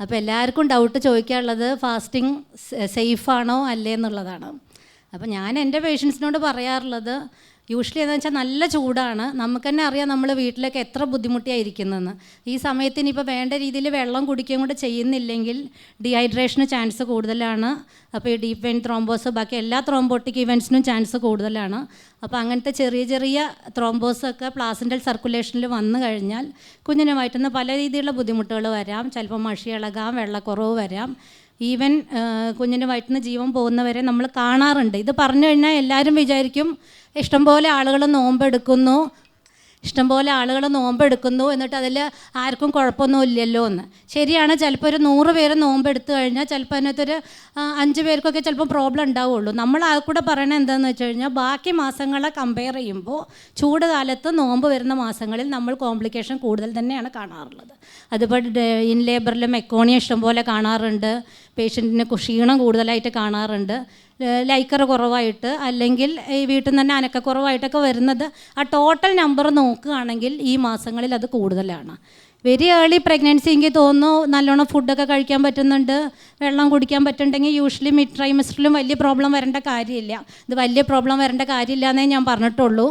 അപ്പോൾ എല്ലാവർക്കും ഡൗട്ട് ചോദിക്കാനുള്ളത് ഫാസ്റ്റിംഗ് സേഫാണോ അല്ലേ എന്നുള്ളതാണ്. അപ്പോൾ ഞാൻ എന്റെ പേഷ്യൻസിനോട് പറയാറുള്ളത് യൂഷ്വലി എന്ന് വെച്ചാൽ നല്ല ചൂടാണ്. നമുക്ക് തന്നെ അറിയാം നമ്മൾ വീട്ടിലൊക്കെ എത്ര ബുദ്ധിമുട്ടിയായിരിക്കുന്നതെന്ന് ഈ സമയത്ത് ഇനിയിപ്പോൾ വേണ്ട രീതിയിൽ വെള്ളം കുടിക്കുകയും കൂടെ ചെയ്യുന്നില്ലെങ്കിൽ ഡീഹൈഡ്രേഷന് ചാൻസ് കൂടുതലാണ്. അപ്പോൾ ഈ ഡീപ്പ് വെയിൻ ത്രോംബോസ് ബാക്കി എല്ലാ ത്രോംബോട്ടിക് ഇവന്റ്സിനും ചാൻസ് കൂടുതലാണ്. അപ്പോൾ അങ്ങനത്തെ ചെറിയ ചെറിയ ത്രോംബോസൊക്കെ പ്ലാസിന്റൽ സർക്കുലേഷനിൽ വന്നു കഴിഞ്ഞാൽ കുഞ്ഞിനെ വയറ്റുന്ന പല രീതിയിലുള്ള ബുദ്ധിമുട്ടുകൾ വരാം. ചിലപ്പോൾ മഷി ഇളകാം വെള്ളക്കുറവ് വരാം. ഈവൻ കുഞ്ഞിന്റെ വയറ്റിൽ നിന്ന് ജീവൻ പോകുന്നവരെ നമ്മൾ കാണാറുണ്ട്. ഇത് പറഞ്ഞു കഴിഞ്ഞാൽ എല്ലാവരും വിചാരിക്കും ഇഷ്ടംപോലെ ആളുകൾ നോമ്പെടുക്കുന്നു ഇഷ്ടംപോലെ ആളുകൾ നോമ്പെടുക്കുന്നു എന്നിട്ട് അതിൽ ആർക്കും കുഴപ്പമൊന്നും ഇല്ലല്ലോ എന്ന്. ശരിയാണ് ചിലപ്പോൾ ഒരു നൂറ് പേര് നോമ്പെടുത്തു കഴിഞ്ഞാൽ ചിലപ്പോൾ അതിനകത്തൊരു അഞ്ച് പേർക്കൊക്കെ ചിലപ്പോൾ പ്രോബ്ലം ഉണ്ടാവുള്ളൂ. നമ്മൾ ആ കൂടെ പറയണത് എന്താണെന്ന് വെച്ച് കഴിഞ്ഞാൽ ബാക്കി മാസങ്ങളെ കമ്പയർ ചെയ്യുമ്പോൾ ചൂട് കാലത്ത് നോമ്പ് വരുന്ന മാസങ്ങളിൽ നമ്മൾ കോംപ്ലിക്കേഷൻ കൂടുതൽ തന്നെയാണ് കാണാറുള്ളത്. അതിപ്പോൾ ഇൻ ലേബറിലും എക്കോണിയ ഇഷ്ടംപോലെ കാണാറുണ്ട്. പേഷ്യന്റിന് ക്ഷീണം കൂടുതലായിട്ട് കാണാറുണ്ട്. ലൈക്കർ കുറവായിട്ട് അല്ലെങ്കിൽ ഈ വീട്ടിൽ നിന്ന് തന്നെ അനക്ക കുറവായിട്ടൊക്കെ വരുന്നത് ആ ടോട്ടൽ നമ്പർ നോക്കുകയാണെങ്കിൽ ഈ മാസങ്ങളിൽ അത് കൂടുതലാണ്. വെരി ഏർലി പ്രഗ്നൻസി എനിക്ക് തോന്നുന്നു നല്ലോണം ഫുഡൊക്കെ കഴിക്കാൻ പറ്റുന്നുണ്ട് വെള്ളം കുടിക്കാൻ പറ്റുന്നുണ്ടെങ്കിൽ യൂഷ്വലി മിഡ് ട്രൈമസ്റ്ററിലും വലിയ പ്രോബ്ലം വരേണ്ട കാര്യമില്ല. ഇത് വലിയ പ്രോബ്ലം വരേണ്ട കാര്യമില്ല എന്നേ ഞാൻ പറഞ്ഞിട്ടുള്ളൂ.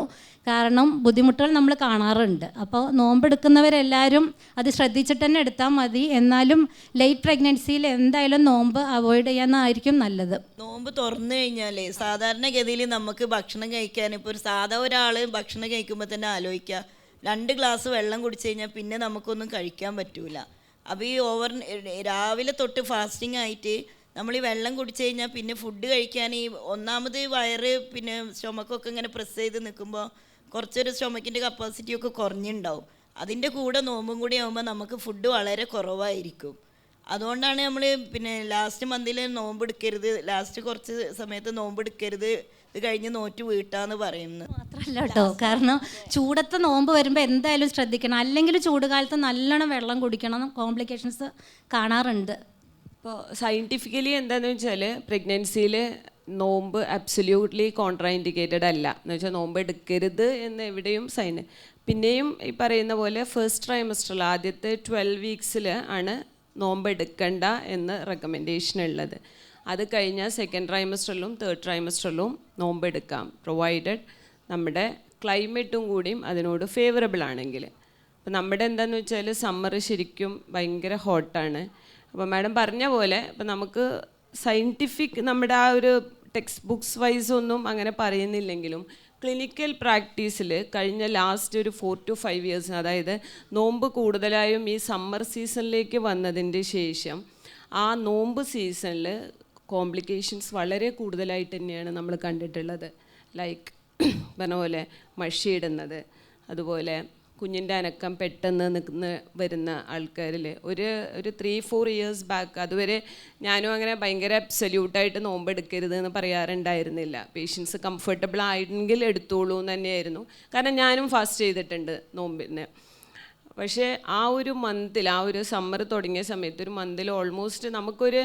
കാരണം ബുദ്ധിമുട്ടുകൾ നമ്മൾ കാണാറുണ്ട്. അപ്പോൾ നോമ്പെടുക്കുന്നവരെല്ലാവരും അത് ശ്രദ്ധിച്ചിട്ട് തന്നെ എടുത്താൽ മതി. എന്നാലും ലേറ്റ് പ്രഗ്നൻസിയിൽ എന്തായാലും നോമ്പ് അവോയ്ഡ് ചെയ്യാമെന്നായിരിക്കും നല്ലത്. നോമ്പ് തുറന്നു കഴിഞ്ഞാലേ സാധാരണഗതിയിൽ നമുക്ക് ഭക്ഷണം കഴിക്കാൻ ഇപ്പോൾ ഒരു സാധാ ഒരാൾ ഭക്ഷണം കഴിക്കുമ്പോൾ തന്നെ ആലോചിക്കുക. രണ്ട് ഗ്ലാസ് വെള്ളം കുടിച്ചു കഴിഞ്ഞാൽ പിന്നെ നമുക്കൊന്നും കഴിക്കാൻ പറ്റൂല. അപ്പോൾ ഈ ഓവർ രാവിലെ തൊട്ട് ഫാസ്റ്റിംഗ് ആയിട്ട് നമ്മൾ ഈ വെള്ളം കുടിച്ചു കഴിഞ്ഞാൽ പിന്നെ ഫുഡ് കഴിക്കാൻ ഈ ഒന്നാമത് വയറ് പിന്നെ ചുമക്കൊക്കെ ഇങ്ങനെ പ്രസ് ചെയ്ത് നിൽക്കുമ്പോൾ കുറച്ചൊരു സ്റ്റൊമക്കിന്റെ കപ്പാസിറ്റി ഒക്കെ കുറഞ്ഞിട്ടുണ്ടാവും അതിന്റെ കൂടെ നോമ്പും കൂടി ആകുമ്പോൾ നമുക്ക് ഫുഡ് വളരെ കുറവായിരിക്കും. അതുകൊണ്ടാണ് നമ്മൾ പിന്നെ ലാസ്റ്റ് മന്തിൽ നോമ്പ് എടുക്കരുത് ലാസ്റ്റ് കുറച്ച് സമയത്ത് നോമ്പ് എടുക്കരുത് ഇത് കഴിഞ്ഞ് നോറ്റ് വീട്ടാന്ന് പറയുന്നത്. മാത്രമല്ല കേട്ടോ കാരണം ചൂടത്തെ നോമ്പ് വരുമ്പോൾ എന്തായാലും ശ്രദ്ധിക്കണം. അല്ലെങ്കിൽ ചൂടുകാലത്ത് നല്ലോണം വെള്ളം കുടിക്കണം കോംപ്ലിക്കേഷൻസ് കാണാറുണ്ട്. ഇപ്പോൾ സയന്റിഫിക്കലി എന്താണെന്ന് വെച്ചാൽ പ്രഗ്നൻസിയിൽ നോമ്പ് അബ്സല്യൂട്ട്ലി കോൺട്രാ ഇൻഡിക്കേറ്റഡ് അല്ല. എന്ന് വെച്ചാൽ നോമ്പ് എടുക്കരുത് എന്ന് എവിടെയും സൈൻ പിന്നെയും ഈ പറയുന്ന പോലെ ഫസ്റ്റ് ട്രൈമസ്റ്ററിൽ ആദ്യത്തെ ട്വൽവ് വീക്സിൽ ആണ് നോമ്പ് എടുക്കണ്ട എന്ന് റെക്കമെൻഡേഷൻ ഉള്ളത്. അത് കഴിഞ്ഞാൽ സെക്കൻഡ് ട്രൈമസ്റ്ററിലും തേർഡ് ട്രൈമസ്റ്ററിലും നോമ്പ് എടുക്കാം. പ്രൊവൈഡഡ് നമ്മുടെ ക്ലൈമറ്റും കൂടിയും അതിനോട് ഫേവറബിൾ ആണെങ്കിൽ അപ്പോൾ നമ്മുടെ എന്താണെന്ന് വെച്ചാൽ സമ്മർ ശരിക്കും ഭയങ്കര ഹോട്ടാണ് അപ്പോൾ മാഡം പറഞ്ഞ പോലെ ഇപ്പം നമുക്ക് സയന്റിഫിക് നമ്മുടെ ആ ഒരു ടെക്സ്റ്റ് ബുക്സ് വൈസ് ഒന്നും അങ്ങനെ പറയുന്നില്ലെങ്കിലും ക്ലിനിക്കൽ പ്രാക്ടീസിൽ കഴിഞ്ഞ ലാസ്റ്റ് ഒരു ഫോർ ടു ഫൈവ് ഇയേഴ്സ് അതായത് നോമ്പ് കൂടുതലായും ഈ സമ്മർ സീസണിലേക്ക് വന്നതിന്റെ ശേഷം ആ നോമ്പ് സീസണിൽ കോംപ്ലിക്കേഷൻസ് വളരെ കൂടുതലായിട്ട് തന്നെയാണ് നമ്മൾ കണ്ടിട്ടുള്ളത്. ലൈക്ക് പറഞ്ഞ പോലെ മഷിയിടുന്നത് അതുപോലെ കുഞ്ഞിന്റെ അനക്കം പെട്ടെന്ന് നിൽക്കുന്ന വരുന്ന ആൾക്കാരിൽ ഒരു ഒരു ത്രീ ഫോർ ഇയേഴ്സ് ബാക്ക് അതുവരെ ഞാനും അങ്ങനെ ഭയങ്കര അബ്സല്യൂട്ടായിട്ട് നോമ്പ് എടുക്കരുത് എന്ന് പറയാറുണ്ടായിരുന്നില്ല. പേഷ്യൻസ് കംഫർട്ടബിൾ ആയിട്ടെങ്കിൽ എടുത്തോളൂ എന്ന് തന്നെയായിരുന്നു. കാരണം ഞാനും ഫാസ്റ്റ് ചെയ്തിട്ടുണ്ട് നോമ്പിന്. പക്ഷേ ആ ഒരു മന്തിൽ ആ ഒരു സമ്മർ തുടങ്ങിയ സമയത്ത് ഒരു മന്തിൽ ഓൾമോസ്റ്റ് നമുക്കൊരു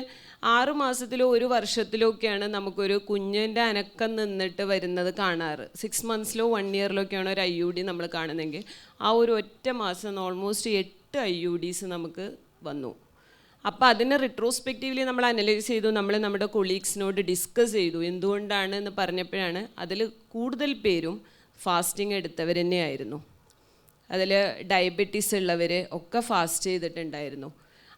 ആറ് മാസത്തിലോ ഒരു വർഷത്തിലോ ഒക്കെയാണ് നമുക്കൊരു കുഞ്ഞിന്റെ അനക്കം നിന്നിട്ട് വരുന്നത് കാണാറ്. സിക്സ് മന്ത്സിലോ വൺ ഇയറിലൊക്കെയാണ് ഒരു ഐ യു ഡി നമ്മൾ കാണുന്നതെങ്കിൽ ആ ഒരു ഒറ്റ മാസം ഓൾമോസ്റ്റ് എട്ട് ഐ യു ഡീസ് നമുക്ക് വന്നു. അപ്പോൾ അതിനെ റിട്രോസ്പെക്റ്റീവ്ലി നമ്മൾ അനലൈസ് ചെയ്തു നമ്മൾ നമ്മുടെ കൊളീഗ്സിനോട് ഡിസ്കസ് ചെയ്തു എന്തുകൊണ്ടാണ് എന്ന് പറഞ്ഞപ്പോഴാണ് അതിൽ കൂടുതൽ പേരും ഫാസ്റ്റിംഗ് എടുത്തവർ തന്നെയായിരുന്നു അതിൽ ഡയബറ്റീസ് ഉള്ളവർ ഒക്കെ ഫാസ്റ്റ് ചെയ്തിട്ടുണ്ടായിരുന്നു.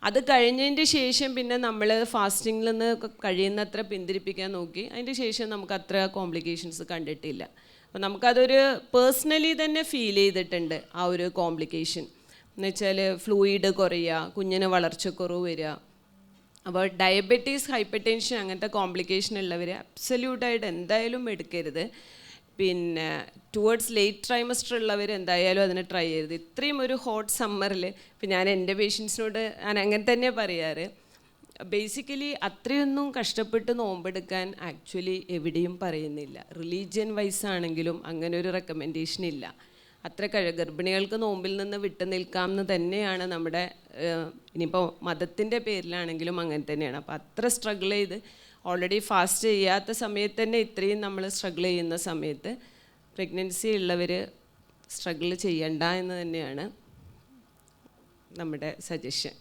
അത് കഴിഞ്ഞതിന്റെ ശേഷം പിന്നെ നമ്മൾ ഫാസ്റ്റിങ്ങിൽ നിന്ന് കഴിയുന്നത്ര പിന്തിരിപ്പിക്കാൻ നോക്കി. അതിന്റെ ശേഷം നമുക്ക് അത്ര കോംപ്ലിക്കേഷൻസ് കണ്ടിട്ടില്ല. അപ്പോൾ നമുക്കതൊരു പേഴ്സണലി തന്നെ ഫീൽ ചെയ്തിട്ടുണ്ട് ആ ഒരു കോംപ്ലിക്കേഷൻ എന്ന് വെച്ചാൽ ഫ്ലൂയിഡ് കുറയുക കുഞ്ഞിന് വളർച്ചക്കുറവ് വരിക. അപ്പോൾ ഡയബറ്റീസ് ഹൈപ്പർ ടെൻഷൻ അങ്ങനത്തെ കോംപ്ലിക്കേഷൻ ഉള്ളവർ അബ്സല്യൂട്ടായിട്ട് എന്തായാലും എടുക്കരുത്. പിന്നെ ടുവേർഡ്സ് ലേറ്റ് ട്രൈമസ്റ്റർ ഉള്ളവർ എന്തായാലും അതിന് ട്രൈ ചെയ്യരുത്. ഇത്രയും ഒരു ഹോട്ട് സമ്മറിൽ ഇപ്പം ഞാൻ എന്റെ പേഷ്യൻസിനോട് ഞാൻ അങ്ങനെ തന്നെ പറയാറ്. ബേസിക്കലി അത്രയൊന്നും കഷ്ടപ്പെട്ട് നോമ്പെടുക്കാൻ ആക്ച്വലി എവിടെയും പറയുന്നില്ല. റിലീജിയൻ വൈസ് ആണെങ്കിലും അങ്ങനെ ഒരു റെക്കമെൻഡേഷൻ ഇല്ല. അത്ര കഴി ഗർഭിണികൾക്ക് നോമ്പിൽ നിന്ന് വിട്ടു നിൽക്കാം എന്ന് തന്നെയാണ് നമ്മുടെ ഇനിയിപ്പോൾ മതത്തിന്റെ പേരിലാണെങ്കിലും അങ്ങനെ തന്നെയാണ്. അപ്പോൾ അത്ര സ്ട്രഗിൾ ചെയ്ത് ഓൾറെഡി ഫാസ്റ്റ് ചെയ്യാത്ത സമയത്ത് തന്നെ ഇത്രയും നമ്മൾ സ്ട്രഗിൾ ചെയ്യുന്ന സമയത്ത് പ്രഗ്നൻസി ഉള്ളവർ സ്ട്രഗിൾ ചെയ്യണ്ട എന്ന് തന്നെയാണ് നമ്മുടെ സജഷൻ